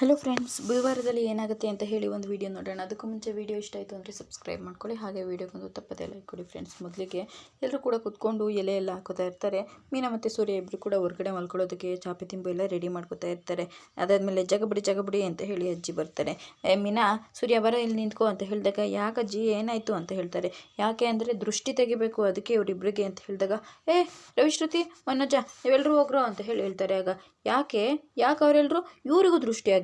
Hello friends ಬುಧವಾರದಲ್ಲಿ ಏನಾಗುತ್ತೆ ಅಂತ ಹೇಳಿ ಒಂದು ವಿಡಿಯೋ ನೋಡೋಣ. ಅದಕ್ಕೂ ಮುಂಚೆ ವೀಡಿಯೋ ಇಷ್ಟ ಆಯಿತು ಅಂದರೆ ಸಬ್ಸ್ಕ್ರೈಬ್ ಮಾಡ್ಕೊಳ್ಳಿ. ಹಾಗೆ ವೀಡಿಯೋಗೊಂದು ತಪ್ಪದೆ ಲೈಕ್ ಕೊಡಿ ಫ್ರೆಂಡ್ಸ್ ಮೊದಲಿಗೆ ಎಲ್ಲರೂ ಕೂಡ ಕುತ್ಕೊಂಡು ಎಲೆ ಎಲ್ಲ ಹಾಕೋತಾ ಇರ್ತಾರೆ. ಮೀನಾ ಮತ್ತು ಸೂರ್ಯ ಇಬ್ಬರು ಕೂಡ ಹೊರಗಡೆ ಮಲ್ಕೊಳ್ಳೋದಕ್ಕೆ ಚಾಪೆ ತಿಂಬು ಎಲ್ಲ ರೆಡಿ ಮಾಡ್ಕೋತಾ ಇರ್ತಾರೆ. ಅದಾದಮೇಲೆ ಜಗಬಡಿ ಜಗಬಡಿ ಅಂತ ಹೇಳಿ ಅಜ್ಜಿ ಬರ್ತಾರೆ. ಮೀನಾ, ಸೂರ್ಯ ಬರ ಇಲ್ಲಿ ನಿಂತ್ಕೋ ಅಂತ ಹೇಳಿದಾಗ ಯಾಕಜ್ಜಿ ಏನಾಯಿತು ಅಂತ ಹೇಳ್ತಾರೆ. ಯಾಕೆ ಅಂದರೆ ದೃಷ್ಟಿ ತೆಗಿಬೇಕು ಅದಕ್ಕೆ ಇವರಿಬ್ಬರಿಗೆ ಅಂತ ಹೇಳಿದಾಗ, ಏ, ರವಿಶ್ರುತಿ, ಮನೋಜ ನೀವೆಲ್ಲರೂ ಹೋಗ್ರೋ ಅಂತ ಹೇಳಿ ಹೇಳ್ತಾರೆ. ಆಗ, ಯಾಕೆ? ಯಾಕೆ ಅವರೆಲ್ಲರೂ ಇವರಿಗೂ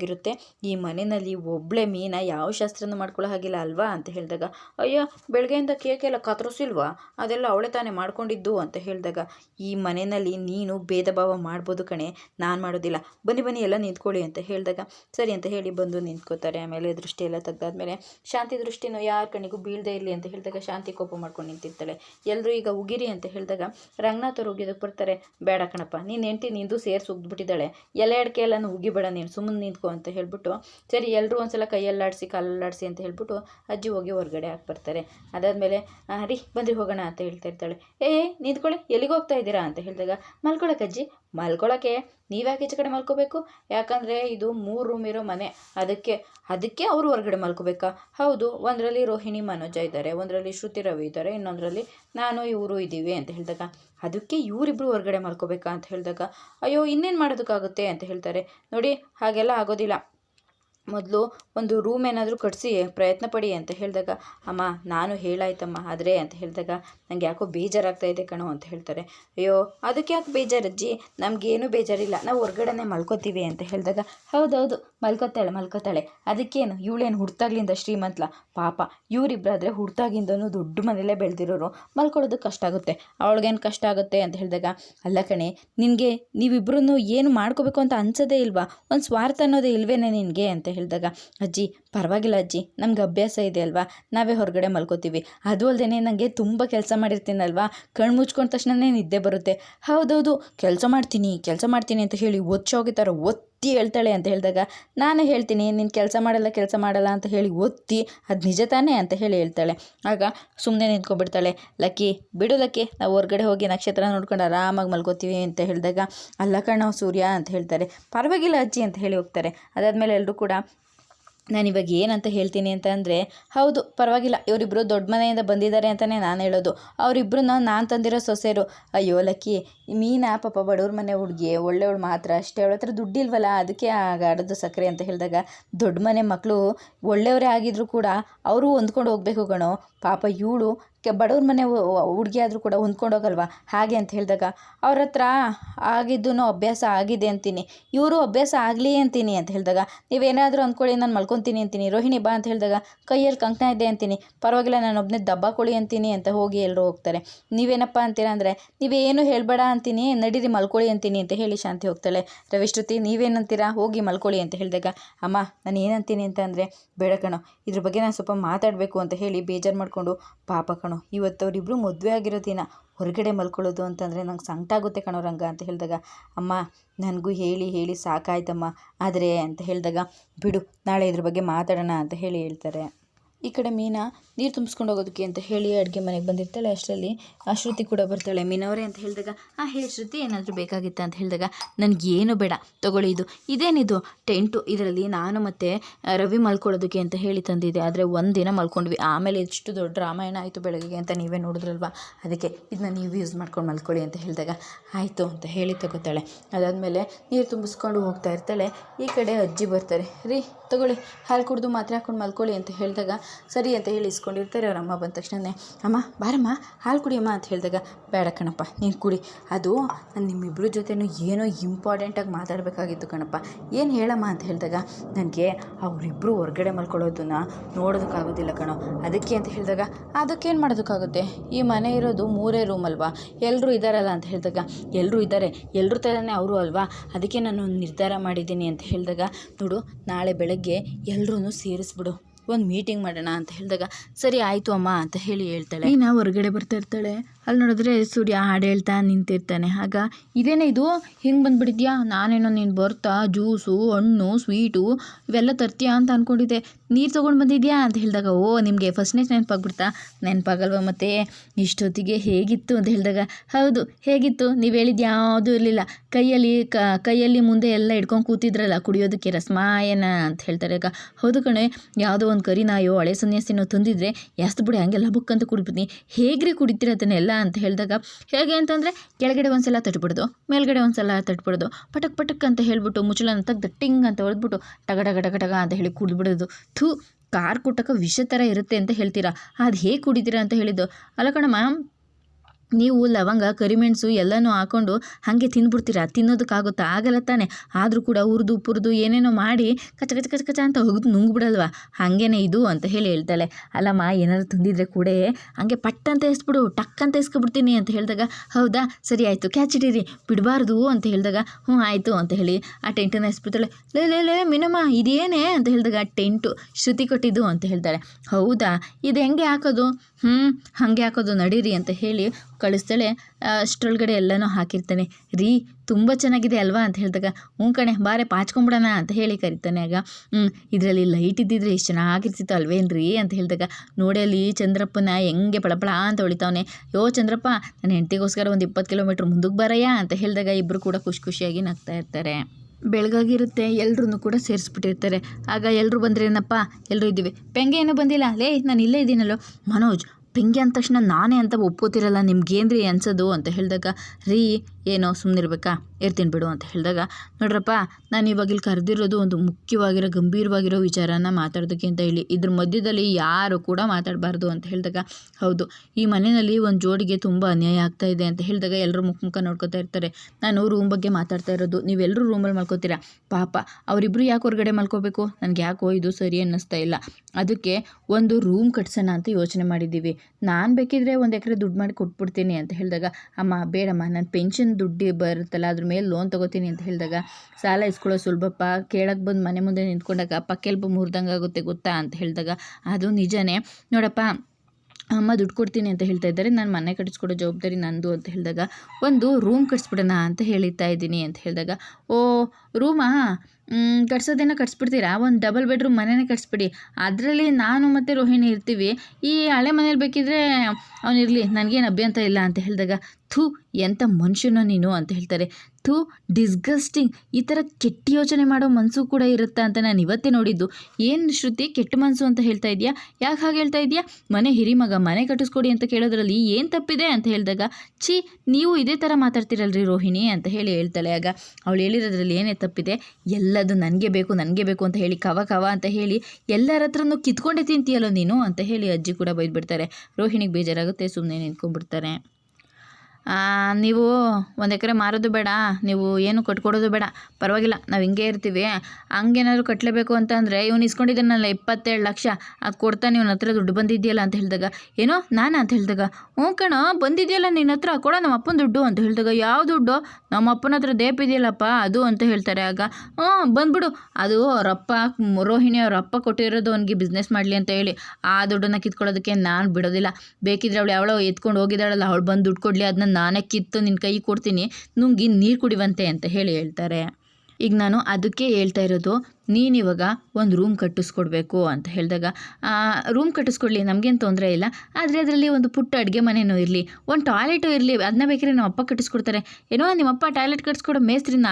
ದೃಷ್ಟಿಯಾಗಿರುತ್ತೆ ಈ ಮನೆಯಲ್ಲಿ ಒಬ್ಳೆ ಮೀನ ಯಾವ ಶಾಸ್ತ್ರನೂ ಮಾಡ್ಕೊಳ್ಳೋ ಹಾಗಿಲ್ಲ ಅಲ್ವಾ? ಅಂತ ಹೇಳಿದಾಗ, ಅಯ್ಯೋ, ಬೆಳಗ್ಗೆಯಿಂದ ಕೇಕ್ ಎಲ್ಲ ಕತ್ತರಿಸಿಲ್ವಾ ಅದೆಲ್ಲ ಅವಳೆ ತಾನೇ ಮಾಡ್ಕೊಂಡಿದ್ದು ಅಂತ ಹೇಳಿದಾಗ, ಈ ಮನೆಯಲ್ಲಿ ನೀನು ಭೇದ ಭಾವ ಮಾಡ್ಬೋದು ಕಣೆ, ನಾನು ಮಾಡೋದಿಲ್ಲ. ಬನ್ನಿ ಬನ್ನಿ, ಎಲ್ಲ ನಿಂತ್ಕೊಳ್ಳಿ ಅಂತ ಹೇಳಿದಾಗ, ಸರಿ ಅಂತ ಹೇಳಿ ಬಂದು ನಿಂತ್ಕೋತಾರೆ. ಆಮೇಲೆ ದೃಷ್ಟಿ ಎಲ್ಲ ತೆಗ್ದಾದ್ಮೇಲೆ, ಶಾಂತಿ ದೃಷ್ಟಿನೂ ಯಾರ ಕಣಿಗೂ ಬೀಳದೇ ಇರಲಿ ಅಂತ ಹೇಳಿದಾಗ, ಶಾಂತಿ ಕೋಪ ಮಾಡ್ಕೊಂಡು ನಿಂತಿರ್ತಾಳೆ. ಎಲ್ಲರೂ ಈಗ ಉಗಿರಿ ಅಂತ ಹೇಳಿದಾಗ, ರಂಗನಾಥ್ ಅವ್ರು ಉಗಿದಕ್ಕೆ ಬರ್ತಾರೆ. ಬೇಡ ಕಣಪ್ಪ, ನೀನು ಹೆಂಡ್ತಿ ನಿಂದು ಸೇರಿಸಿ ಉಗ್ದ್ಬಿಟ್ಟಿದ್ದಾಳೆ. ಎಲೆ ಅಡಿಕೆ ಎಲ್ಲನೂ ಉಗಿಬೇಡ ನೀನು ಸುಮ್ಮನೆ ನಿಂತ್ಕೊ. ಅಂತ ಹೇಳ್ಬಿಟ್ಟು, ಸರಿ ಎಲ್ಲರೂ ಒಂದ್ಸಲ ಕೈಯಲ್ಲಾಡಿಸಿ, ಕಾಲಲ್ಲಾಡಿಸಿ ಅಂತ ಹೇಳ್ಬಿಟ್ಟು ಅಜ್ಜಿ ಹೋಗಿ ಹೊರಗಡೆ ಹಾಕಿ ಬರ್ತಾರೆ. ಅದಾದಮೇಲೆ ರೀ, ಬಂದ್ರಿ ಹೋಗೋಣ ಅಂತ ಹೇಳ್ತಾ ಇರ್ತಾಳೆ. ಏ ನಿಂತ್ಕೊಳ್ಳಿ, ಎಲ್ಲಿಗೆ ಹೋಗ್ತಾ ಇದ್ದೀರಾ? ಅಂತ ಹೇಳಿದಾಗ ಮಲ್ಕೊಳಕ್ಕೆ ಅಜ್ಜಿ ಮಲ್ಕೊಳಕ್ಕೆ ನೀವ್ಯಾಕೆ ಈಚೆ ಕಡೆ ಮಲ್ಕೋಬೇಕು? ಯಾಕಂದರೆ ಇದು ಮೂರು ರೂಮ್ ಇರೋ ಮನೆ. ಅದಕ್ಕೆ ಅದಕ್ಕೆ ಅವರು ಹೊರಗಡೆ ಮಲ್ಕೋಬೇಕಾ? ಹೌದು, ಒಂದರಲ್ಲಿ ರೋಹಿಣಿ ಮನೋಜ ಇದ್ದಾರೆ, ಒಂದರಲ್ಲಿ ಶ್ರುತಿ ರವಿ ಇದ್ದಾರೆ, ಇನ್ನೊಂದರಲ್ಲಿ ನಾನು, ಇವರು ಇದ್ದೀವಿ ಅಂತ ಹೇಳಿದಾಗ, ಅದಕ್ಕೆ ಇವರಿಬ್ಬರು ಹೊರಗಡೆ ಮಲ್ಕೋಬೇಕಾ ಅಂತ ಹೇಳಿದಾಗ, ಅಯ್ಯೋ, ಇನ್ನೇನು ಮಾಡೋದಕ್ಕಾಗುತ್ತೆ ಅಂತ ಹೇಳ್ತಾರೆ. ನೋಡಿ, ಹಾಗೆಲ್ಲ ಆಗೋದಿಲ್ಲ. ಮೊದಲು ಒಂದು ರೂಮ್ ಏನಾದರೂ ಕಟ್ಸಿ, ಪ್ರಯತ್ನ ಪಡಿ ಅಂತ ಹೇಳಿದಾಗ, ಅಮ್ಮ, ನಾನು ಹೇಳಾಯ್ತಮ್ಮ, ಆದರೆ, ಅಂತ ಹೇಳಿದಾಗ ನನಗೆ ಯಾಕೋ ಬೇಜಾರಾಗ್ತಾ ಇದೆ ಕಣೋ, ಅಂತ ಹೇಳ್ತಾರೆ. ಅಯ್ಯೋ, ಅದಕ್ಕೆ ಯಾಕೆ ಬೇಜಾರಜ್ಜಿ ನಮಗೇನು ಬೇಜಾರಿಲ್ಲ. ನಾವು ಹೊರ್ಗಡೆನೇ ಮಲ್ಕೋತೀವಿ ಅಂತ ಹೇಳಿದಾಗ, ಹೌದೌದು, ಮಲ್ಕೋತಾಳೆ ಮಲ್ಕೋತಾಳೆ. ಅದಕ್ಕೇನು? ಇವಳೇನು ಹುಡ್ತಾಗ್ಲಿಂದ ಶ್ರೀಮಂತಲ? ಪಾಪ ಇವರಿಬ್ಬರಾದರೆ ಹುಡ್ತಾಗಿಂದನೂ ದೊಡ್ಡ ಮನೆಯಲ್ಲೇ ಬೆಳೆದಿರೋರು. ಮಲ್ಕೊಳ್ಳೋದಕ್ಕೆ ಕಷ್ಟ ಆಗುತ್ತೆ. ಅವಳಿಗೇನು ಕಷ್ಟ ಆಗುತ್ತೆ? ಅಂತ ಹೇಳಿದಾಗ, ಅಲ್ಲ ಕಣೆ, ನಿನಗೆ ನೀವಿಬ್ಬರೂ ಏನು ಮಾಡ್ಕೋಬೇಕು ಅಂತ ಅನ್ಸೋದೇ ಇಲ್ವಾ? ಒಂದು ಸ್ವಾರ್ಥ ಅನ್ನೋದೇ ಇಲ್ವೇನೆ ನಿನಗೆ? ಅಂತ ಹೇಳಿದಾಗ ಅಜ್ಜಿ ಪರವಾಗಿಲ್ಲ ಅಜ್ಜಿ ನಮ್ಗೆ ಅಭ್ಯಾಸ ಇದೆ ಅಲ್ವಾ? ನಾವೇ ಹೊರಗಡೆ ಮಲ್ಕೋತೀವಿ. ಅದು ಅಲ್ಲದೆ ನನಗೆ ತುಂಬ ಕೆಲಸ ಮಾಡಿರ್ತೀನಲ್ವಾ? ಕಣ್ಣು ಮುಚ್ಕೊಂಡ ತಕ್ಷಣನೇ ನಿದ್ದೆ ಬರುತ್ತೆ. ಹೌದೌದು, ಕೆಲಸ ಮಾಡ್ತೀನಿ ಕೆಲಸ ಮಾಡ್ತೀನಿ ಅಂತ ಹೇಳಿ ಥರ ಒತ್ತಿ ಹೇಳ್ತಾಳೆ ಅಂತ ಹೇಳಿದಾಗ, ನಾನೇ ಹೇಳ್ತೀನಿ, ನೀನು ಕೆಲಸ ಮಾಡಲ್ಲ ಕೆಲಸ ಮಾಡಲ್ಲ ಅಂತ ಹೇಳಿ ಒತ್ತಿ ಅದು ನಿಜ ತಾನೇ ಅಂತ ಹೇಳಿ ಹೇಳ್ತಾಳೆ. ಆಗ ಸುಮ್ಮನೆ ನಿಂತ್ಕೊಂಡ್ಬಿಡ್ತಾಳೆ, ಲಕ್ಕಿ, ಬಿಡು ಲಕ್ಕಿ, ನಾವು ಹೊರಗಡೆ ಹೋಗಿ ನಕ್ಷತ್ರ ನೋಡ್ಕೊಂಡು ಆರಾಮಾಗಿ ಮಲ್ಕೋತೀವಿ ಅಂತ ಹೇಳಿದಾಗ, ಅಲ್ಲ ಕಣ್ಣು ಸೂರ್ಯ ಅಂತ ಹೇಳ್ತಾರೆ. ಪರವಾಗಿಲ್ಲ ಅಜ್ಜಿ ಅಂತ ಹೇಳಿ ಹೋಗ್ತಾರೆ. ಅದಾದಮೇಲೆ ಎಲ್ಲರೂ ಕೂಡ ನಾನು ಇವಾಗ ಏನಂತ ಹೇಳ್ತೀನಿ ಅಂತ ಅಂದರೆ, ಹೌದು, ಪರವಾಗಿಲ್ಲ ಇವರಿಬ್ಬರು ದೊಡ್ಡ ಮನೆಯಿಂದ ಬಂದಿದ್ದಾರೆ ಅಂತಲೇ ನಾನು ಹೇಳೋದು. ಅವರಿಬ್ಬರನ್ನ ನಾನು ತಂದಿರೋ ಸೊಸೆಯರು ಅಯ್ಯೋ ಲಕ್ಕಿ ಮೀನಾ ಪಾಪ ಬಡವ್ರ ಮನೆ ಹುಡುಗಿ ಒಳ್ಳೆಯವಳು ಮಾತ್ರ ಅಷ್ಟೇ. ಅವಳ ಹತ್ರ ದುಡ್ಡಿಲ್ವಲ್ಲ, ಅದಕ್ಕೆ ಆಗಾಡೋದು ಸಕ್ಕರೆ ಅಂತ ಹೇಳಿದಾಗ ದೊಡ್ಡ ಮನೆ ಮಕ್ಕಳು ಒಳ್ಳೆಯವರೇ ಆಗಿದ್ರು ಕೂಡ ಅವರು ಹೊಂದ್ಕೊಂಡು ಹೋಗಬೇಕು ಗಣೋ ಪಾಪ ಇವಳು ಕೆ, ಬಡವ್ರ ಮನೆ ಹುಡುಗಿ ಆದರೂ ಕೂಡ ಹೊಂದ್ಕೊಂಡು ಹೋಗಲ್ವಾ? ಹಾಗೆ ಅಂತ ಹೇಳಿದಾಗ ಅವ್ರ ಹತ್ರ ಆಗಿದ್ದೂ ಅಭ್ಯಾಸ ಆಗಿದೆ ಅಂತೀನಿ. ಇವರು ಅಭ್ಯಾಸ ಆಗಲಿ ಅಂತೀನಿ ಅಂತ ಹೇಳಿದಾಗ ನೀವೇನಾದರೂ ಅಂದ್ಕೊಳ್ಳಿ ನಾನು ಮಲ್ಕೊತೀನಿ ಅಂತೀನಿ. ರೋಹಿಣಿ ಬಾ ಅಂತ ಹೇಳಿದಾಗ ಕೈಯಲ್ಲಿ ಕಂಕಣ ಇದೆ ಅಂತೀನಿ. ಪರವಾಗಿಲ್ಲ ನಾನು ಒಬ್ಬನೇ ಕೊಳಿ ಅಂತೀನಿ ಅಂತ ಹೋಗಿ ಎಲ್ಲರೂ ಹೋಗ್ತಾರೆ. ನೀವೇನಪ್ಪ ಅಂತೀರಾ ಅಂದರೆ ನೀವೇನು ಹೇಳಬೇಡ ಅಂತೀನಿ, ನಡೀರಿ ಮಲ್ಕೊಳ್ಳಿ ಅಂತೀನಿ ಅಂತ ಹೇಳಿ ಶಾಂತಿ ಹೋಗ್ತಾಳೆ. ರವಿಶ್ರುತಿ, ನೀವೇನಂತೀರಾ? ಹೋಗಿ ಮಲ್ಕೊಳ್ಳಿ ಅಂತ ಹೇಳಿದಾಗ, ಅಮ್ಮ, ನಾನು ಏನಂತೀನಿ ಅಂತ ಅಂದರೆ, ಬೇಡ ಕಣೋ, ಇದ್ರ ಬಗ್ಗೆ ನಾನು ಸ್ವಲ್ಪ ಮಾತಾಡಬೇಕು ಅಂತ ಹೇಳಿ ಬೇಜಾರು ಮಾಡಿಕೊಂಡು, ಪಾಪ ಕಣೋ, ಇವತ್ತು ಅವರಿಬ್ಬರು ಮದುವೆ ಆಗಿರೋ ದಿನ, ಹೊರಗಡೆ ಮಲ್ಕೊಳ್ಳೋದು ಅಂತಂದರೆ ನಂಗೆ ಸಂಕಟ ಆಗುತ್ತೆ ಕಣೋ ರಂಗ ಅಂತ ಹೇಳಿದಾಗ, ಅಮ್ಮ, ನನಗೂ ಹೇಳಿ ಹೇಳಿ ಸಾಕಾಯ್ತಮ್ಮ, ಆದರೆ ಅಂತ ಹೇಳಿದಾಗ, ಬಿಡು, ನಾಳೆ ಇದ್ರ ಬಗ್ಗೆ ಮಾತಾಡೋಣ ಅಂತ ಹೇಳಿ ಹೇಳ್ತಾರೆ. ಈ ಕಡೆ ಮೀನಾ ನೀರು ತುಂಬಿಸ್ಕೊಂಡು ಹೋಗೋದಕ್ಕೆ ಅಂತ ಹೇಳಿ ಅಡುಗೆ ಮನೆಗೆ ಬಂದಿರ್ತಾಳೆ. ಅಷ್ಟರಲ್ಲಿ ಆ ಶ್ರುತಿ ಕೂಡ ಬರ್ತಾಳೆ. ಮೀನವರೇ ಅಂತ ಹೇಳಿದಾಗ, ಆ, ಹೇಳಿ ಶ್ರುತಿ, ಏನಾದರೂ ಬೇಕಾಗಿತ್ತ? ಅಂತ ಹೇಳಿದಾಗ, ನನಗೇನು ಬೇಡ. ತಗೊಳ್ಳಿ ಇದು. ಇದೇನಿದು? ಟೆಂಟು. ಇದರಲ್ಲಿ ನಾನು ಮತ್ತು ರವಿ ಮಲ್ಕೊಳ್ಳೋದಕ್ಕೆ ಅಂತ ಹೇಳಿ ತಂದಿದ್ದೆ. ಆದರೆ ಒಂದು ದಿನ ಮಲ್ಕೊಂಡ್ವಿ. ಆಮೇಲೆ ಎಷ್ಟು ದೊಡ್ಡ ರಾಮಾಯಣ ಆಯಿತು ಬೆಳಗ್ಗೆ ಅಂತ ನೀವೇ ನೋಡಿದ್ರಲ್ವ? ಅದಕ್ಕೆ ಇದನ್ನ ನೀವು ಯೂಸ್ ಮಾಡ್ಕೊಂಡು ಮಲ್ಕೊಳ್ಳಿ ಅಂತ ಹೇಳಿದಾಗ, ಆಯಿತು ಅಂತ ಹೇಳಿ ತಗೋತಾಳೆ. ಅದಾದಮೇಲೆ ನೀರು ತುಂಬಿಸ್ಕೊಂಡು ಹೋಗ್ತಾ ಇರ್ತಾಳೆ. ಈ ಕಡೆ ಅಜ್ಜಿ ಬರ್ತಾರೆ. ರೀ, ತಗೊಳ್ಳಿ. ಹಾಲು ಕುಡಿದು ಮಾತ್ರೆ ಹಾಕ್ಕೊಂಡು ಮಲ್ಕೊಳ್ಳಿ ಅಂತ ಹೇಳಿದಾಗ ಸರಿ ಅಂತ ಹೇಳಿ ಇಸ್ಕೊಂಡಿರ್ತಾರೆ, ಅವ್ರ ಅಮ್ಮ ಬಂದ ತಕ್ಷಣನೇ, ಅಮ್ಮ, ಬಾರಮ್ಮ, ಹಾಲು ಕುಡಿಯಮ್ಮ ಅಂತ ಹೇಳಿದಾಗ, ಬೇಡ ಕಣಪ್ಪ, ನೀನು ಕುಡಿ. ಅದು ನಾನು ನಿಮ್ಮಿಬ್ಬರ ಜೊತೆನೂ ಏನೋ ಇಂಪಾರ್ಟೆಂಟಾಗಿ ಮಾತಾಡಬೇಕಾಗಿತ್ತು ಕಣಪ್ಪ. ಏನು ಹೇಳಮ್ಮ ಅಂತ ಹೇಳಿದಾಗ, ನನಗೆ ಅವರಿಬ್ಬರು ಹೊರಗಡೆ ಮಲ್ಕೊಳ್ಳೋದನ್ನು ನೋಡೋದಕ್ಕಾಗೋದಿಲ್ಲ ಕಣೋ. ಅದಕ್ಕೆ ಅಂತ ಹೇಳಿದಾಗ, ಅದಕ್ಕೇನು ಮಾಡೋದಕ್ಕಾಗುತ್ತೆ? ಈ ಮನೆ ಇರೋದು ಮೂರೇ ರೂಮ್ ಅಲ್ವಾ? ಎಲ್ಲರೂ ಇದ್ದಾರಲ್ಲ ಅಂತ ಹೇಳಿದಾಗ ಎಲ್ಲರೂ ಇದ್ದಾರೆ ಎಲ್ಲರ ಥರನೇ ಅವರು ಅಲ್ವಾ? ಅದಕ್ಕೆ ನಾನು ನಿರ್ಧಾರ ಮಾಡಿದ್ದೀನಿ ಅಂತ ಹೇಳಿದಾಗ, ನೋಡು, ನಾಳೆ ಬೆಳಗ್ಗೆ ಎಲ್ಲರೂ ಸೇರಿಸ್ಬಿಡು. ಒಂದು ಮೀಟಿಂಗ್ ಮಾಡೋಣ ಅಂತ ಹೇಳಿದಾಗ, ಸರಿ ಆಯಿತು ಅಮ್ಮ ಅಂತ ಹೇಳಿ ಹೇಳ್ತಾಳೆ. ಮೀನಾ ಹೊರಗಡೆ ಬರ್ತಾ ಇರ್ತಾಳೆ? ಅಲ್ಲಿ ನೋಡಿದ್ರೆ ಸೂರ್ಯ ಹಾಡು ಹೇಳ್ತಾ ನಿಂತಿರ್ತಾನೆ. ಆಗ, ಇದೇನೇ ಇದು? ಹಿಂಗೆ ಬಂದ್ಬಿಟ್ಟಿದ್ಯಾ? ನಾನೇನೋ ನೀನು ಬರ್ತಾ ಜ್ಯೂಸು, ಹಣ್ಣು, ಸ್ವೀಟು ಇವೆಲ್ಲ ತರ್ತೀಯಾ ಅಂತ ಅಂದ್ಕೊಂಡಿದ್ದೆ ನೀರು ತೊಗೊಂಡು ಬಂದಿದ್ಯಾ? ಅಂತ ಹೇಳಿದಾಗ, ಓ, ನಿಮಗೆ ಫಸ್ಟ್ನೇ ನೆನಪಾಗ್ಬಿಡ್ತಾ? ನೆನಪಾಗಲ್ವ ಮತ್ತೆ? ಇಷ್ಟೊತ್ತಿಗೆ ಹೇಗಿತ್ತು? ಅಂತ ಹೇಳಿದಾಗ, ಹೌದು, ಹೇಗಿತ್ತು? ನೀವು ಹೇಳಿದ್ದು ಯಾವುದೂ ಇರಲಿಲ್ಲ. ಕೈಯಲ್ಲಿ, ಕ, ಕೈಯಲ್ಲಿ ಮುಂದೆ ಎಲ್ಲ ಇಟ್ಕೊಂಡು ಕೂತಿದ್ರಲ್ಲ, ಕುಡಿಯೋದಕ್ಕೆ ರಸ್ಮಾಯನ ಅಂತ ಹೇಳ್ತಾರೆ. ಈಗ ಹೌದು ಕಣೆ, ಯಾವುದೋ ಒಂದು ಕರಿನಾಯೋ ಹಳೆ ಸನ್ಯಾಸಿನೋ ತಂದಿದ್ರೆ, ಯಾಸ್ತು ಬಿಡಿ, ಹಂಗೆಲ್ಲ ಬುಕ್ ಅಂತ ಕುಡಿಬಿಡ್ತೀನಿ. ಹೇಗ್ರಿ ಕುಡಿತೀರ ಅದನ್ನೆಲ್ಲ? ಅಂತ ಹೇಳಿದಾಗ, ಹೇಗೆ ಅಂತಂದರೆ, ಕೆಳಗಡೆ ಒಂದು ಸಲ ತಟ್ಬಿಡೋದು, ಮೇಲ್ಗಡೆ ಒಂದು ಸಲ ತಟ್ಬಿಡೋದು, ಪಟಕ್ ಪಟಕ್ ಅಂತ ಹೇಳ್ಬಿಟ್ಟು ಮುಚ್ಚಳನ ತೆಗ್ದು ಟಿಂಗ್ ಅಂತ ಹೊಡೆದ್ಬಿಟ್ಟು ಟಗ ಟಗ ಅಂತ ಹೇಳಿ ಕುಡಿದ್ಬಿಡೋದು. ಥೂ, ಕಾರ್ ಕುಟಕ ವಿಷ ಥರ ಇರುತ್ತೆ ಅಂತ ಹೇಳ್ತೀರಾ? ಅದು ಹೇಗೆ ಕುಡಿತೀರಾ ಅಂತ ಹೇಳಿದ್ದು, ಅಲ್ಲ ಕಣಮ್ಮ ನೀವು ಲವಂಗ, ಕರಿಮೆಣಸು ಎಲ್ಲನೂ ಹಾಕ್ಕೊಂಡು ಹಾಗೆ ತಿಂದ್ಬಿಡ್ತೀರಾ ತಿನ್ನೋದಕ್ಕಾಗುತ್ತಾ? ಆಗಲ್ಲ ತಾನೆ. ಆದರೂ ಕೂಡ ಹುರಿದು, ಪುರಿದು ಏನೇನೋ ಮಾಡಿ ಕಚ ಕಚ ಕಚ ಕಚ ಅಂತ ಹೋಗಿದ್ದು ನುಂಗ್ಬಿಡಲ್ವಾ? ಹಾಗೇನೆ ಇದು ಅಂತ ಹೇಳಿ ಹೇಳ್ತಾಳೆ. ಅಲ್ಲಮ್ಮ, ಏನಾದ್ರು ತಿಂದಿದ್ರೆ ಕೂಡ ಹಂಗೆ ಪಟ್ ಅಂತ ಎಸ್ಬಿಡು, ಟಕ್ ಅಂತ ಎಸ್ಕೊಬಿಡ್ತೀನಿ ಅಂತ ಹೇಳಿದಾಗ, ಹೌದಾ? ಸರಿ ಆಯಿತು, ಕ್ಯಾಚ್ ಇಡೀರಿ, ಬಿಡಬಾರ್ದು ಅಂತ ಹೇಳಿದಾಗ, ಹ್ಞೂ ಆಯಿತು ಅಂತ ಹೇಳಿ ಆ ಟೆಂಟನ್ನು ಎಸ್ಬಿಡ್ತಾಳೆ. ಲೇ ಲೇ ಲೇ, ಮಿನಮ್ಮ, ಇದೇನೇ ಅಂತ ಹೇಳಿದಾಗ ಟೆಂಟು ಶ್ರುತಿ ಕೊಟ್ಟಿದ್ದು ಅಂತ ಹೇಳ್ತಾಳೆ. ಹೌದಾ? ಇದು ಹೆಂಗೆ ಹಾಕೋದು? ಹ್ಞೂ, ಹಾಗೆ ಹಾಕೋದು, ನಡೀರಿ ಅಂತ ಹೇಳಿ ಕಳಿಸ್ತಾಳೆ ಅಷ್ಟರೊಳಗಡೆ ಎಲ್ಲನೂ ಹಾಕಿರ್ತಾನೆ. ರೀ, ತುಂಬ ಚೆನ್ನಾಗಿದೆ ಅಲ್ವಾ ಅಂತ ಹೇಳಿದಾಗ, ಹ್ಞೂ ಕಣೆ, ಬಾರೆ ಪಾಚ್ಕೊಂಬಿಡೋಣ ಅಂತ ಹೇಳಿ ಕರಿತಾನೆ ಆಗ. ಹ್ಞೂ ಇದರಲ್ಲಿ ಲೈಟ್ ಇದ್ದಿದ್ರೆ ಎಷ್ಟು ಚೆನ್ನಾಗಿರ್ತಿತ್ತು ಅಲ್ವೇನ್ರಿ ಅಂತ ಹೇಳಿದಾಗ, ನೋಡಿ ಅಲ್ಲಿ ಚಂದ್ರಪ್ಪನ ಹೆಂಗೆ ಪಳಪಳ ಅಂತ ಹೊಳಿತಾವನೆ. ಯೋ ಚಂದ್ರಪ್ಪ, ನನ್ನ ಹೆಂಡತಿಗೋಸ್ಕರ ಒಂದು ಇಪ್ಪತ್ತು ಕಿಲೋಮೀಟ್ರ್ ಮುಂದಕ್ಕೆ ಬರಯ್ಯ ಅಂತ ಹೇಳಿದಾಗ ಇಬ್ಬರು ಕೂಡ ಖುಷಿ ಖುಷಿಯಾಗಿ ನಗ್ತಾ ಇರ್ತಾರೆ. ಬೆಳಗಾಗಿರುತ್ತೆ ಎಲ್ಲರೂ ಕೂಡ ಸೇರಿಸ್ಬಿಟ್ಟಿರ್ತಾರೆ. ಆಗ ಎಲ್ಲರೂ ಬಂದ್ರೇನಪ್ಪ ಎಲ್ಲರೂ ಇದ್ದೀವಿ. ಪೆಂಗೆ ಏನೂ ಬಂದಿಲ್ಲ, ಲೇ, ನಾನು ಇಲ್ಲೇ ಇದ್ದೀನಲ್ಲೋ. ಮನೋಜ್ ಪೆಂಗೆ ಅಂದ ತಕ್ಷಣ ನಾನೇ ಅಂತ ಒಪ್ಕೋತಿರಲ್ಲ ನಿಮ್ಗೇನ್ರಿ ಅನ್ಸೋದು ಅಂತ ಹೇಳಿದಾಗ ರೀ ಏನೋ ಸುಮ್ಮನಿರ್ಬೇಕಾ ಇರ್ತೀನಿ ಬಿಡು ಅಂತ ಹೇಳಿದಾಗ, ನೋಡ್ರಪ್ಪ, ನಾನು ಇವಾಗ ಇಲ್ಲಿ ಕರೆದಿರೋದು ಒಂದು ಮುಖ್ಯವಾಗಿರೋ, ಗಂಭೀರವಾಗಿರೋ ವಿಚಾರನ ಮಾತಾಡೋದಕ್ಕೆ ಅಂತ ಹೇಳಿ, ಇದ್ರ ಮಧ್ಯದಲ್ಲಿ ಯಾರು ಕೂಡ ಮಾತಾಡಬಾರ್ದು ಅಂತ ಹೇಳಿದಾಗ, ಹೌದು, ಈ ಮನೆಯಲ್ಲಿ ಒಂದು ಜೋಡಿಗೆ ತುಂಬ ಅನ್ಯಾಯ ಆಗ್ತಾ ಇದೆ ಅಂತ ಹೇಳಿದಾಗ ಎಲ್ಲರೂ ಮುಖ ಮುಖ ನೋಡ್ಕೊತಾ ಇರ್ತಾರೆ. ನಾನು ರೂಮ್ ಬಗ್ಗೆ ಮಾತಾಡ್ತಾ ಇರೋದು ನೀವೆಲ್ಲರೂ ರೂಮಲ್ಲಿ ಮಲ್ಕೋತೀರಾ? ಪಾಪ ಅವರಿಬ್ಬರು ಯಾಕೆ ಹೊರಗಡೆ ಮಲ್ಕೋಬೇಕು? ನನಗೆ ಯಾಕೋ ಇದು ಸರಿ ಅನ್ನಿಸ್ತಾ ಇಲ್ಲ. ಅದಕ್ಕೆ ಒಂದು ರೂಮ್ ಕಟ್ಸೋಣ ಅಂತ ಯೋಚನೆ ಮಾಡಿದ್ದೀವಿ. ನಾನು ಬೇಕಿದ್ರೆ ಒಂದು ಎಕರೆ ದುಡ್ಡು ಮಾಡಿ ಕೊಟ್ಬಿಡ್ತೀನಿ ಅಂತ ಹೇಳಿದಾಗ, ಅಮ್ಮ, ಬೇಡಮ್ಮ, ನಾನು ಪೆನ್ಷನ್ ದುಡ್ಡು ಬರುತ್ತಲ್ಲ, ಅದ್ರ ಮೇಲೆ ಲೋನ್ ತಗೋತೀನಿ ಅಂತ ಹೇಳಿದಾಗ, ಸಾಲ ಇಸ್ಕೊಳ್ಳೋ ಸುಲಭಪ್ಪ ಕೇಳಕ್ಕೆ ಬಂದು ಮನೆ ಮುಂದೆ ನಿಂತ್ಕೊಂಡಾಗ ಪಕ್ಕೆಲ್ಪ ಮುರಿದಂಗೆ ಆಗುತ್ತೆ ಗೊತ್ತಾ? ಅಂತ ಹೇಳಿದಾಗ, ಅದು ನಿಜನೇ. ನೋಡಪ್ಪ, ಅಮ್ಮ ದುಡ್ಡು ಕೊಡ್ತೀನಿ ಅಂತ ಹೇಳ್ತಾ ಇದ್ದಾರೆ. ನಾನು ಮನೆ ಕಟ್ಟಿಸ್ಕೊಡೋ ಜವಾಬ್ದಾರಿ ನಂದು, ಅಂತ ಹೇಳಿದಾಗ, ಒಂದು ರೂಮ್ ಕಟ್ಸ್ಬಿಡೋಣ ಅಂತ ಹೇಳ್ತಾ ಇದ್ದೀನಿ, ಅಂತ ಹೇಳಿದಾಗ, ಓ ರೂಮಾ ಕಟ್ಸೋದೇನೋ ಕಟ್ಸ್ಬಿಡ್ತೀರಾ? ಒಂದು ಡಬಲ್ ಬೆಡ್ರೂಮ್ ಮನೆನೇ ಕಟ್ಸ್ಬಿಡಿ. ಅದರಲ್ಲಿ ನಾನು ಮತ್ತು ರೋಹಿಣಿ ಇರ್ತೀವಿ. ಈ ಹಳೆ ಮನೇಲಿ ಬೇಕಿದ್ರೆ ಅವನಿರಲಿ ನನಗೇನು ಅಭ್ಯಂತ ಇಲ್ಲ, ಅಂತ ಹೇಳಿದಾಗ ಥೂ ಎಂಥ ಮನುಷ್ಯನ ನೀನು ಅಂತ ಹೇಳ್ತಾರೆ. ಥೂ ಡಿಸ್ಗಸ್ಟಿಂಗ್ ಈ ಥರ ಕೆಟ್ಟ ಯೋಚನೆ ಮಾಡೋ ಮನಸ್ಸು ಕೂಡ ಇರುತ್ತಾ ಅಂತ ನಾನು ಇವತ್ತೇ ನೋಡಿದ್ದು. ಏನು ಶ್ರುತಿ, ಕೆಟ್ಟ ಮನಸ್ಸು ಅಂತ ಹೇಳ್ತಾ ಇದೆಯಾ? ಯಾಕೆ ಹಾಗೆ ಹೇಳ್ತಾ ಇದೆಯಾ? ಮನೆ ಹಿರಿಮಗ ಮನೆ ಕಟ್ಟಿಸ್ಕೊಡಿ ಅಂತ ಕೇಳೋದ್ರಲ್ಲಿ ಏನು ತಪ್ಪಿದೆ ಅಂತ ಹೇಳಿದಾಗ, ಛೀ, ನೀವು ಇದೇ ಥರ ಮಾತಾಡ್ತಿರಲ್ರಿ ರೋಹಿಣಿ ಅಂತ ಹೇಳಿ ಹೇಳ್ತಾಳೆ ಆಗ. ಅವಳು ಹೇಳಿರೋದ್ರಲ್ಲಿ ಏನೇ ತಪ್ಪಿದೆ? ಎಲ್ಲದು ನನಗೆ ಬೇಕು ನನಗೆ ಬೇಕು ಅಂತ ಹೇಳಿ ಕವ ಕವ ಅಂತ ಹೇಳಿ ಎಲ್ಲರ ಹತ್ರನೂ ಕಿತ್ಕೊಂಡೇ ತಿಂತೀಯಲ್ಲೋ ನೀನು ಅಂತ ಹೇಳಿ ಅಜ್ಜಿ ಕೂಡ ಬೈದ್ಬಿಡ್ತಾರೆ. ರೋಹಿಣಿಗೆ ಬೇಜಾರಾಗುತ್ತೆ ಸುಮ್ಮನೆ ನಿಂತ್ಕೊಂಡ್ಬಿಡ್ತಾರೆ. ನೀವು ಒಂದು ಎಕರೆ ಮಾರೋದು ಬೇಡ, ನೀವು ಏನು ಕಟ್ಕೊಡೋದು ಬೇಡ. ಪರವಾಗಿಲ್ಲ, ನಾವು ಹಿಂಗೆ ಇರ್ತೀವಿ. ಹಂಗೇನಾದ್ರು ಕಟ್ಟಲೇಬೇಕು ಅಂತಂದರೆ ಇವ್ನು ಇಸ್ಕೊಂಡಿದ್ದಾನಲ್ಲ ಇಪ್ಪತ್ತೇಳು ಲಕ್ಷ. ಅದು ಕೊಡ್ತಾನೆ ಇವನ ಹತ್ರ ದುಡ್ಡು ಬಂದಿದೆಯಲ್ಲ ಅಂತ ಹೇಳಿದಾಗ, ಏನೋ ನಾನು ಅಂತ ಹೇಳಿದಾಗ, ಹ್ಞೂ ಕಣ, ಬಂದಿದೆಯಲ್ಲ ನಿನ್ನ ಹತ್ರ, ಕೊಡ ನಮ್ಮ ಅಪ್ಪನ ದುಡ್ಡು ಅಂತ ಹೇಳಿದಾಗ, ಯಾವ ದುಡ್ಡು? ನಮ್ಮ ಅಪ್ಪನ ಹತ್ರ ದೇಪ್ ಇದೆಯಲ್ಲಪ್ಪ, ಅದು ಅಂತ ಹೇಳ್ತಾರೆ. ಆಗ, ಹ್ಞೂ, ಬಂದ್ಬಿಡು. ಅದು ಅವರಪ್ಪ, ರೋಹಿಣಿ ಅವ್ರ ಅಪ್ಪ ಕೊಟ್ಟಿರೋದು ಅವನಿಗೆ ಬಿಸ್ನೆಸ್ ಮಾಡಲಿ ಅಂತ ಹೇಳಿ, ಆ ದುಡ್ಡನ್ನು ಕಿತ್ಕೊಳ್ಳೋದಕ್ಕೆ ನಾನು ಬಿಡೋದಿಲ್ಲ. ಬೇಕಿದ್ರೆ ಅವಳು ಯಾವಳೋ ಎತ್ಕೊಂಡು ಹೋಗಿದ್ದಾಳಲ್ಲ, ಅವಳು ಬಂದು ದುಡ್ಡು ಕೊಡಲಿ ಅದನ್ನ ನಾನೇ ಕಿತ್ತು ನಿನ್ನ ಕೈ ಕೊಡ್ತೀನಿ, ನುಂಗಿ ನೀರು ಕುಡಿವಂತೆ ಅಂತ ಹೇಳಿ ಹೇಳ್ತಾರೆ. ಈಗ ನಾನು ಅದಕ್ಕೆ ಹೇಳ್ತಾ ಇರೋದು ನೀನಿವಾಗ ಒಂದು ರೂಮ್ ಕಟ್ಟಿಸ್ಕೊಡ್ಬೇಕು ಅಂತ ಹೇಳಿದಾಗ ರೂಮ್ ಕಟ್ಟಿಸ್ಕೊಡ್ಲಿ, ನಮಗೇನು ತೊಂದರೆ ಇಲ್ಲ. ಆದರೆ ಅದರಲ್ಲಿ ಒಂದು ಪುಟ್ಟ ಅಡುಗೆ ಮನೆಯೂ ಇರಲಿ, ಒಂದು ಟಾಯ್ಲೆಟು ಇರಲಿ ಅದನ್ನ ಬೇಕಾದ್ರೆ ನಮ್ಮ ಅಪ್ಪ ಕಟ್ಟಿಸ್ಕೊಡ್ತಾರೆ. ಏನೋ ನಿಮ್ಮಪ್ಪ ಟಾಯ್ಲೆಟ್ ಕಟ್ಟಿಸ್ಕೊಡೋ ಮೇಸ್ತ್ರಿನ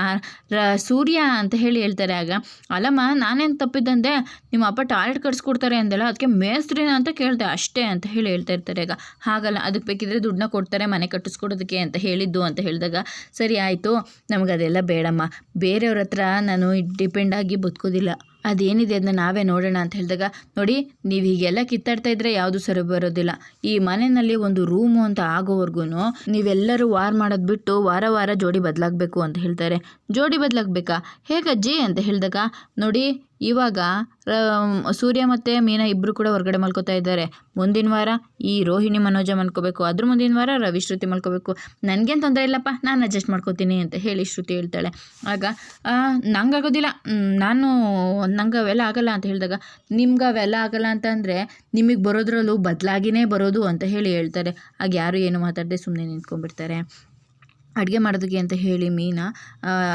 ಸೂರ್ಯ ಅಂತ ಹೇಳಿ ಹೇಳ್ತಾರೆ ಆಗ, ಅಲ್ಲಮ್ಮ, ನಾನೇನು ತಪ್ಪಿದ್ದಂದೆ? ನಿಮ್ಮ ಅಪ್ಪ ಟಾಯ್ಲೆಟ್ ಕಟ್ಸ್ಕೊಡ್ತಾರೆ ಅಂದಲ್ಲ ಅದಕ್ಕೆ ಮೇಸ್ತ್ರಿನ ಅಂತ ಕೇಳಿದೆ ಅಷ್ಟೇ ಅಂತ ಹೇಳಿ ಹೇಳ್ತಾ ಇರ್ತಾರೆ ಆಗ. ಹಾಗಲ್ಲ ಅದಕ್ಕೆ ಬೇಕಿದ್ರೆ ದುಡ್ಡನ್ನ ಕೊಡ್ತಾರೆ, ಮನೆ ಕಟ್ಟಿಸ್ಕೊಡೋದಕ್ಕೆ ಅಂತ ಹೇಳಿದ್ದು ಅಂತ ಹೇಳಿದಾಗ, ಸರಿ, ಆಯಿತು ನಮಗೆ ಅದೆಲ್ಲ ಬೇಡಮ್ಮ. ಬೇರೆಯವ್ರ ಹತ್ರ ನಾನು ಡಿಪೆಂಡ್ ಆಗಿ ಬದುಕೋದಿಲ್ಲ ಅದೇನಿದೆ ಅದನ್ನ ನಾವೇ ನೋಡೋಣ ಅಂತ ಹೇಳಿದಾಗ, ನೋಡಿ, ನೀವು ಹೀಗೆಲ್ಲ ಕಿತ್ತಾಡ್ತಾ ಇದ್ರೆ ಯಾವುದು ಸರಿ ಬರೋದಿಲ್ಲ. ಈ ಮನೆಯಲ್ಲಿ ಒಂದು ರೂಮು ಅಂತ ಆಗೋವರೆಗೂ ನೀವೆಲ್ಲರೂ ವಾರ್ ಮಾಡೋದು ಬಿಟ್ಟು ವಾರ ವಾರ ಜೋಡಿ ಬದಲಾಗಬೇಕು ಅಂತ ಹೇಳ್ತಾರೆ. ಜೋಡಿ ಬದಲಾಗಬೇಕಾ? ಹೇಗಜ್ಜಿ? ಅಂತ ಹೇಳಿದಾಗ, ನೋಡಿ ಇವಾಗ ಸೂರ್ಯ ಮತ್ತು ಮೀನಾ ಇಬ್ಬರು ಕೂಡ ಹೊರಗಡೆ ಮಲ್ಕೋತಾ ಇದ್ದಾರೆ. ಮುಂದಿನ ವಾರ ಈ ರೋಹಿಣಿ ಮನೋಜ ಮಲ್ಕೋಬೇಕು. ಅದ್ರ ಮುಂದಿನ ವಾರ ರವಿ ಶ್ರುತಿ ಮಲ್ಕೋಬೇಕು. ನನಗೇನು ತೊಂದರೆ ಇಲ್ಲಪ್ಪ, ನಾನು ಅಡ್ಜಸ್ಟ್ ಮಾಡ್ಕೋತೀನಿ ಅಂತ ಹೇಳಿ ಶ್ರುತಿ ಹೇಳ್ತಾಳೆ. ಆಗ ನಂಗೆ ನಂಗಾಗೋದಿಲ್ಲ. ನಾನು ನಂಗೆ ಅವೆಲ್ಲ ಆಗಲ್ಲ ಅಂತ ಹೇಳಿದಾಗ ನಿಮ್ಗೆ ಅವೆಲ್ಲ ಆಗಲ್ಲ ಅಂತಂದರೆ ನಿಮಗೆ ಬರೋದ್ರಲ್ಲೂ ಬದಲಾಗಿನೇ ಬರೋದು ಅಂತ ಹೇಳಿ ಹೇಳ್ತಾರೆ. ಆಗ ಯಾರು ಏನು ಮಾತಾಡದೆ ಸುಮ್ಮನೆ ನಿಂತ್ಕೊಂಡ್ಬಿಡ್ತಾರೆ. ಅಡುಗೆ ಮಾಡೋದಕ್ಕೆ ಅಂತ ಹೇಳಿ ಮೀನಾ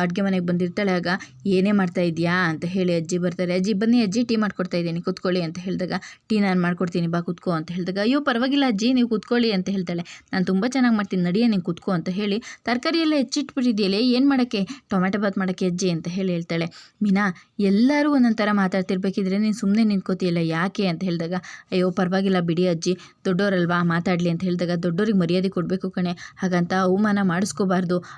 ಅಡುಗೆ ಮನೆಗೆ ಬಂದಿರ್ತಾಳೆ. ಆಗ, ಏನೇ ಮಾಡ್ತಾ ಇದೆಯಾ ಅಂತ ಹೇಳಿ ಅಜ್ಜಿ ಬರ್ತಾರೆ. ಅಜ್ಜಿ, ಬನ್ನಿ ಅಜ್ಜಿ, ಟೀ ಮಾಡ್ಕೊಡ್ತಾ ಇದ್ದೀನಿ, ಕೂತ್ಕೊಳ್ಳಿ ಅಂತ ಹೇಳಿದಾಗ, ಟೀ ನಾನು ಮಾಡ್ಕೊಡ್ತೀನಿ, ಬಾ ಕೂತ್ಕೋ ಅಂತ ಹೇಳಿದಾಗ, ಅಯ್ಯೋ, ಪರವಾಗಿಲ್ಲ ಅಜ್ಜಿ, ನೀವು ಕೂತ್ಕೊಳ್ಳಿ ಅಂತ ಹೇಳ್ತಾಳೆ. ನಾನು ತುಂಬ ಚೆನ್ನಾಗಿ ಮಾಡ್ತೀನಿ, ನಡಿಯ, ನೀನು ಕೂತ್ಕೋ ಅಂತ ಹೇಳಿ ತರಕಾರಿ ಎಲ್ಲ ಹೆಚ್ಚಿಟ್ಬಿಟ್ಟಿದೆಯಲ್ಲ, ಏನು ಮಾಡೋಕ್ಕೆ? ಟೊಮೆಟೊ ಬಾತ್ ಮಾಡೋಕ್ಕೆ ಅಜ್ಜಿ ಅಂತ ಹೇಳಿ ಹೇಳ್ತಾಳೆ. ಮೀನಾ, ಎಲ್ಲರೂ ಒಂದೊಂದು ಥರ ಮಾತಾಡ್ತಿರ್ಬೇಕಿದ್ರೆ ನೀನು ಸುಮ್ಮನೆ ನಿಂತ್ಕೋತಿಯಲ್ಲ, ಯಾಕೆ ಅಂತ ಹೇಳಿದಾಗ, ಅಯ್ಯೋ, ಪರವಾಗಿಲ್ಲ ಬಿಡಿ ಅಜ್ಜಿ, ದೊಡ್ಡೋರಲ್ವಾ, ಮಾತಾಡಲಿ ಅಂತ ಹೇಳಿದಾಗ, ದೊಡ್ಡೋರಿಗೆ ಮರ್ಯಾದೆ ಕೊಡಬೇಕು ಕಣೆ, ಹಾಗಂತ ಅವಮಾನ ಮಾಡಿಸ್ಕೋಬಾರ್ದು.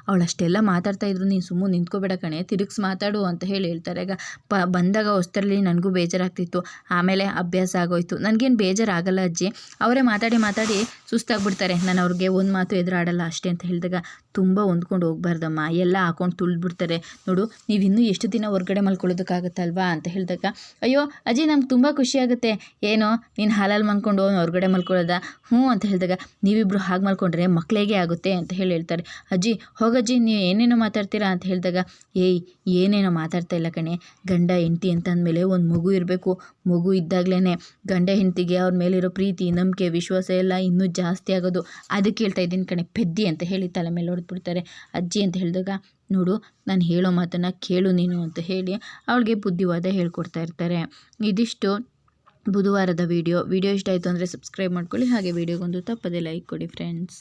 ಅವಳು ಅಷ್ಟೆಲ್ಲ ಮಾತಾಡ್ತಾ ಇದ್ರು, ನೀನು ಸುಮ್ಮನೆ ನಿಂತ್ಕೋಬೇಡ ಕಣೆ, ತಿರುಗ್ಸಿ ಮಾತಾಡು ಅಂತ ಹೇಳಿ ಹೇಳ್ತಾರೆ. ಈಗ ಪ, ಬಂದಾಗ ಹೊಸ್ತರಲ್ಲಿ ನನಗೂ ಬೇಜಾರಾಗ್ತಿತ್ತು. ಆಮೇಲೆ ಅಭ್ಯಾಸ ಆಗೋಯ್ತು. ನನಗೇನು ಬೇಜಾರಾಗಲ್ಲ ಅಜ್ಜಿ. ಅವರೇ ಮಾತಾಡಿ ಮಾತಾಡಿ ಸುಸ್ತಾಗ್ಬಿಡ್ತಾರೆ. ನಾನು ಅವ್ರಿಗೆ ಒಂದು ಮಾತು ಎದುರಾಡಲ್ಲ ಅಷ್ಟೇ ಅಂತ ಹೇಳಿದಾಗ ತುಂಬ ಹೊಂದ್ಕೊಂಡು ಹೋಗ್ಬಾರ್ದಮ್ಮ. ಎಲ್ಲ ಹಾಕೊಂಡು ತುಳಿದ್ಬಿಡ್ತಾರೆ. ನೋಡು, ನೀವು ಇನ್ನೂ ಎಷ್ಟು ದಿನ ಹೊರಗಡೆ ಮಲ್ಕೊಳ್ಳೋದಕ್ಕಾಗತ್ತಲ್ವಾ ಅಂತ ಹೇಳಿದಾಗ, ಅಯ್ಯೋ ಅಜ್ಜಿ ನಮ್ಗೆ ತುಂಬ ಖುಷಿ ಆಗುತ್ತೆ. ಏನೋ, ನೀನು ಹಾಲಲ್ಲಿ ಮಲ್ಕೊಂಡು ಹೊರಗಡೆ ಮಲ್ಕೊಳ್ಳೋದ? ಹ್ಞೂ ಅಂತ ಹೇಳಿದಾಗ ನೀವಿಬ್ಬರು ಹಾಗೆ ಮಲ್ಕೊಂಡ್ರೆ ಮಕ್ಕಳಿಗೆ ಆಗುತ್ತೆ ಅಂತ ಹೇಳಿ ಹೇಳ್ತಾರೆ. ಅಜ್ಜಿ ಹೋಗಜ್ಜಿ, ನೀವು ಏನೇನೋ ಮಾತಾಡ್ತೀರಾ? ಅಂತ ಹೇಳಿದಾಗ, ಏಯ್, ಏನೇನೋ ಮಾತಾಡ್ತಾ ಇಲ್ಲ ಕಣೆ. ಗಂಡ, ಹೆಂಡತಿ ಅಂತ ಅಂದಮೇಲೆ ಒಂದು ಮಗು ಇರಬೇಕು. ಮಗು ಇದ್ದಾಗಲೇ ಗಂಡ, ಹೆಂಡತಿಗೆ ಅವ್ರ ಮೇಲಿರೋ ಪ್ರೀತಿ, ನಂಬಿಕೆ, ವಿಶ್ವಾಸ ಎಲ್ಲ ಇನ್ನೂ ಜಾಸ್ತಿ ಆಗೋದು. ಅದಕ್ಕೆ ಹೇಳ್ತಾ ಇದ್ದೀನಿ ಕಣೆ. ಪೆದ್ದಿ ಅಂತ ಹೇಳಿ ತಲೆ ಮೇಲೆ ಹೊಡೆದ್ಬಿಡ್ತಾರೆ. ಅಜ್ಜಿ ಅಂತ ಹೇಳಿದಾಗ, ನೋಡು, ನಾನು ಹೇಳೋ ಮಾತನ್ನು ಕೇಳು ನೀನು ಅಂತ ಹೇಳಿ ಅವಳಿಗೆ ಬುದ್ಧಿವಾದ ಹೇಳ್ಕೊಡ್ತಾ ಇರ್ತಾರೆ. ಇದಿಷ್ಟು ಬುಧವಾರದ ವಿಡಿಯೋ. ವಿಡಿಯೋ ಇಷ್ಟ ಆಯಿತು ಅಂದರೆ ಸಬ್ಸ್ಕ್ರೈಬ್ ಮಾಡ್ಕೊಳ್ಳಿ. ಹಾಗೆ ವಿಡಿಯೋಗೊಂದು ತಪ್ಪದೇ ಲೈಕ್ ಕೊಡಿ ಫ್ರೆಂಡ್ಸ್